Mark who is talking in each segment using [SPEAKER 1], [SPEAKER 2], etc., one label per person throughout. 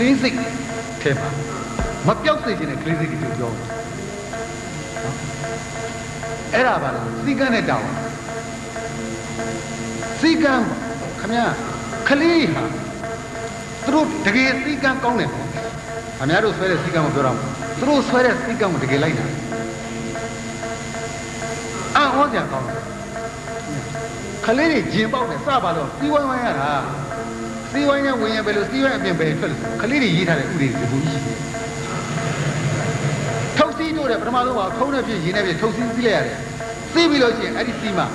[SPEAKER 1] လေးစိတ်ထဲမှာမပြောက်စေခြင်းနဲ့ကလေးစိတ်ကိုပြောတယ်အဲ့ဒါပါလားစီကန်းနဲ့တောင်းစီကန်းခမရကလေးဟာသူတို့တကယ်စီကန်းကောင်းတယ်ပေါ့ခမရတို့ဆွဲတဲ့စီကန်းကိုပြောတော့သူတို့ဆွဲတဲ့စီကန်းကိုတကယ်လိုက်တာအာဟောကြကောင်းတယ်ခလေးတွေဂျင်ပေါက်တယ်စပါတော့စီဝိုင်းဝိုင်းရတာ စီဝိုင်းနဲ့ဝင်ရင်ပဲလို့စီဝိုင်းအပြင်ပဲထွက်လို့ခလေးတွေရေးထားတဲ့ဥပဒေတွေဘူးကြီးတယ်ထုတ်စီးတို့တယ်ပထမဆုံးကထုံးနဲ့ပြည့်ရင်းနဲ့ပြည့်ထုတ်စီးစီးလိုက်ရတယ်စီးပြီးလို့ရှိရင်အဲ့ဒီစီးမှာ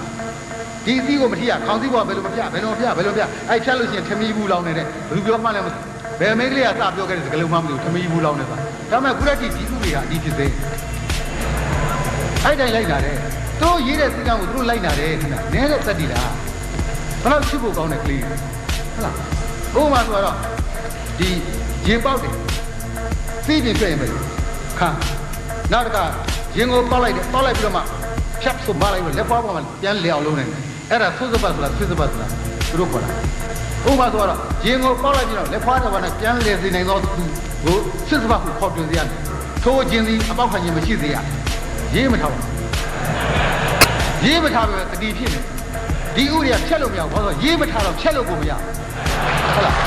[SPEAKER 1] ဒီစီးကိုမထီရခေါင်းစီးပေါ်ဘယ်လိုမပြဘယ်လိုမပြဘယ်လိုမပြအဲ့ဖြတ်လို့ရှိရင်ထမီးဘူးလောင်းနေတဲ့ဘယ်သူပြောမှလည်းမသိဘယ်မိန်းကလေးကစပြောခဲ့တဲ့စကားလုံးမှမသိဘူးထမီးဘူးလောင်းနေတာဒါပေမဲ့ခုရက်တိဒီဥပဒေဟာအဒီဖြစ်သေးအဲ့တိုင်းလိုက်လာတယ်သူတို့ရေးတဲ့စီကံကိုသူတို့လိုက်လာတယ်ခင်ဗျနည်းတဲ့သက်တည်လားဘယ်လောက်ရှိဖို့ကောင်းတဲ့ကလေးဟုတ်လား ဥပမာဆိုတော့ဒီရင်ပေါက်တယ်စီးပြင်ပြရင်ပဲခါနောက်တစ်ခါရင်ကိုပေါက်လိုက်တယ်ပေါက်လိုက်ပြီးတော့မှဖြတ်ဆိုမလိုက်လို့လက်ဖွားပေါ်မှာပြန်လဲအောင်လုပ်နေတယ်အဲ့ဒါသုစပတ်ဆိုတာသုစပတ်ဆိုတာသူတို့ခေါ်တာဥပမာဆိုတော့ရင်ကိုပေါက်လိုက်ပြီးတော့လက်ဖွားတော်နဲ့ပြန်လဲစေနိုင်သောသူကိုသုစပတ်ကိုခေါ်ပြစေရတယ်ထိုးခြင်းသည်အပေါက်ခံခြင်းမရှိစေရရေးမထားပါဘူးရေးမထားပဲတတိဖြစ်နေ ဒီဥရိယဖြတ်လို့မရဘူးဘာလို့လဲရေးမထားတော့ဖြတ်လို့ကိုမရဘူးဟုတ်လား